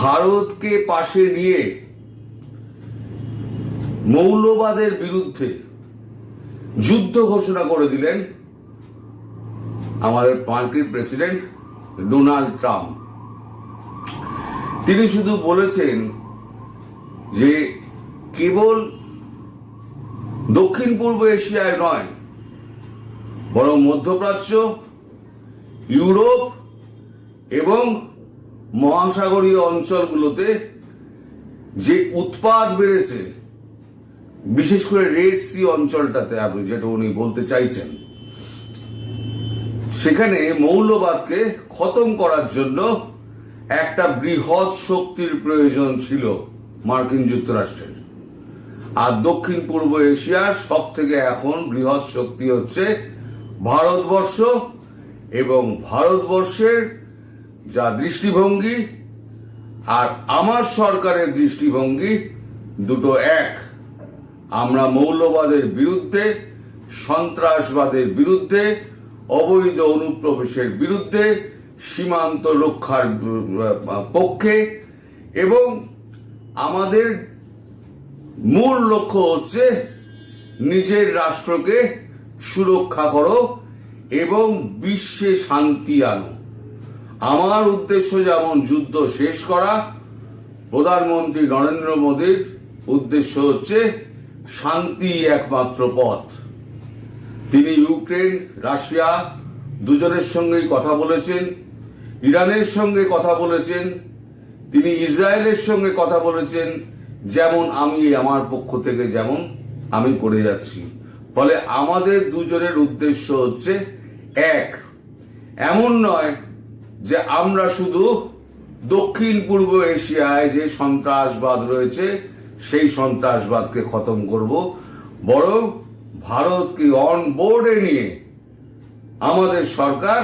ভারতকে পাশে নিয়ে মৌলবাদের বিরুদ্ধে যুদ্ধ ঘোষণা করে দিলেন আমাদের মার্কিন প্রেসিডেন্ট ডোনাল্ড ট্রাম্প। তিনি শুধু বলেছেন যে কেবল দক্ষিণ পূর্ব এশিয়ায় নয়, বরং মধ্যপ্রাচ্য, ইউরোপ এবং মহাসাগরীয় অঞ্চলগুলোতে যে উৎপাদ বেড়েছে, বিশেষ করে রেড সি অঞ্চলটাতে আপনি যেটা উনি বলতে চাইছেন, সেখানে মৌলবাদকে খতম করার জন্য একটা বৃহৎ শক্তির প্রয়োজন ছিল মার্কিন যুক্তরাষ্ট্রের। আর দক্ষিণ পূর্ব এশিয়ার সব থেকে এখন বৃহৎ শক্তি হচ্ছে ভারতবর্ষ এবং ভারতবর্ষের যা দৃষ্টিভঙ্গি আর আমার সরকারের দৃষ্টিভঙ্গি দুটো এক। আমরা মৌলবাদের বিরুদ্ধে, সন্ত্রাসবাদের বিরুদ্ধে, অবৈধ অনুপ্রবেশের বিরুদ্ধে, সীমান্ত রক্ষার পক্ষে এবং আমাদের মূল লক্ষ্য হচ্ছে নিজের রাষ্ট্রকে সুরক্ষা করো এবং বিশ্বে শান্তি আনো। আমার উদ্দেশ্য যেমন যুদ্ধ শেষ করা, প্রধানমন্ত্রী নরেন্দ্র মোদীর উদ্দেশ্য হচ্ছে শান্তি একমাত্র পথ। তিনি ইউক্রেন, রাশিয়া দুজনের সঙ্গেই কথা বলেছেন, ইরানের সঙ্গে কথা বলেছেন, তিনি ইসরায়েলের সঙ্গে কথা বলেছেন, যেমন আমি আমার পক্ষ থেকে যেমন আমি করে যাচ্ছি। ফলে আমাদের দুজনের উদ্দেশ্য হচ্ছে এক, এমন নয় যে আমরা শুধু দক্ষিণ পূর্ব এশিয়ায় যে সন্ত্রাসবাদ রয়েছে, সেই সন্ত্রাসবাদকে খতম করব। বরং ভারতকে অন বোর্ডে নিয়ে আমাদের সরকার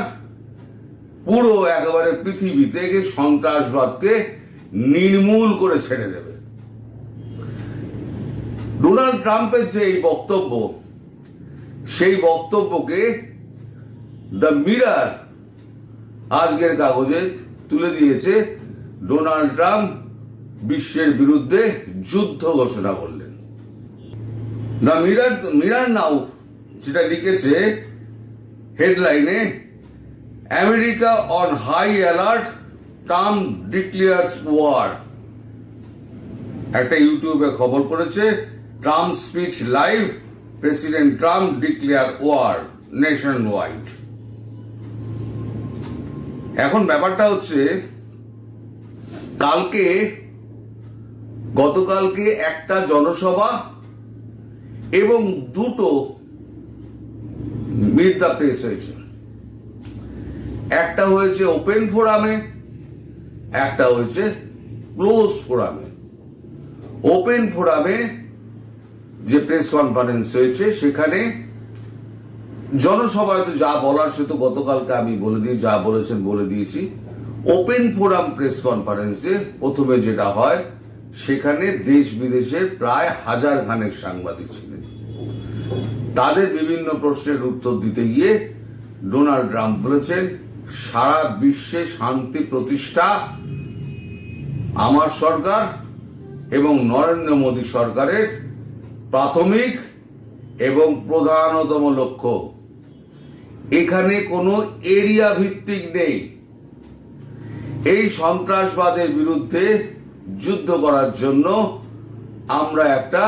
পুরো একেবারে পৃথিবী থেকে সন্ত্রাসবাদকে নির্মূল করে ছেড়ে দেবে। ডোনাল্ড ট্রাম্পের যে এই বক্তব্য, সেই বক্তব্যকে দ্য মিরার আজকের কাগজে তুলে দিয়েছে ডোনাল্ড ট্রাম্প বিশ্বের বিরুদ্ধে যুদ্ধ ঘোষণা করলেন। দ্য মিরার মিরার নাও যেটা লিখেছে হেডলাইনে, America on high alert Trump declares war একটা ইউটিউবে খবর করেছে Trump speech live president Trump declare war nationwide এখন ব্যাপারটা হচ্ছে, কালকে, গতকালকে একটা জনসভা এবং দুটো মিট দ্য প্রেস হয়েছে। একটা হয়েছে ওপেন ফোরামে, একটা হয়েছে ক্লোজ ফোরামে। ওপেন ফোরামে যে প্রেস কনফারেন্স হয়েছে, সেখানে জনসভায় তো যা বলার সে তো গতকালকে আমি বলে দিই, যা বলেছেন বলে দিয়েছি। ওপেন ফোরাম প্রেস কনফারেন্সে প্রথমে যেটা হয়, সেখানে দেশ বিদেশের প্রায় হাজার খানেক সাংবাদিক ছিলেন। তাদের বিভিন্ন প্রশ্নের উত্তর দিতে গিয়ে ডোনাল্ড ট্রাম্প বলেছেন, সারা বিশ্বে শান্তি প্রতিষ্ঠা আমার সরকার এবং নরেন্দ্র মোদী সরকারের প্রাথমিক এবং প্রধানতম লক্ষ্য। এখানে কোনো এরিয়া ভিত্তিক নেই। এই সন্ত্রাসবাদের বিরুদ্ধে যুদ্ধ করার জন্য আমরা একটা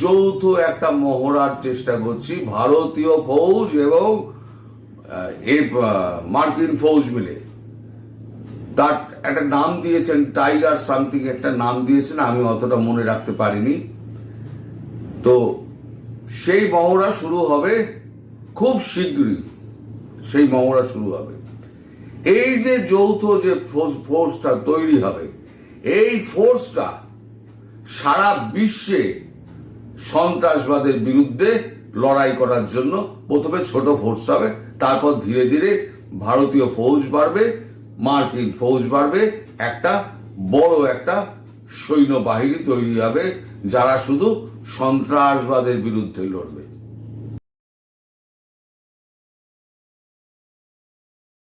যৌথ একটা মহড়ার চেষ্টা করছি, ভারতীয় ফৌজ এবং মার্কিন ফৌজ মিলে। তার একটা নাম দিয়েছেন, টাইগার সামথিং একটা নাম দিয়েছেন, আমি অতটা মনে রাখতে পারিনি। তো সেই মহড়া শুরু হবে খুব শীঘ্রই সেই মহড়া শুরু হবে। এই যে যৌথ যে ফোর্স- ফোর্সটা তৈরি হবে, এই ফোর্সটা সারা বিশ্বে সন্ত্রাসবাদের বিরুদ্ধে লড়াই করার জন্য প্রথমে ছোট ফোর্স হবে, তারপর ধীরে ধীরে ভারতীয় ফৌজ বাড়বে, মার্কিন ফৌজ বাড়বে, একটা বড় একটা সৈন্যবাহিনী তৈরি হবে যারা শুধু সন্ত্রাসবাদের বিরুদ্ধে লড়বে।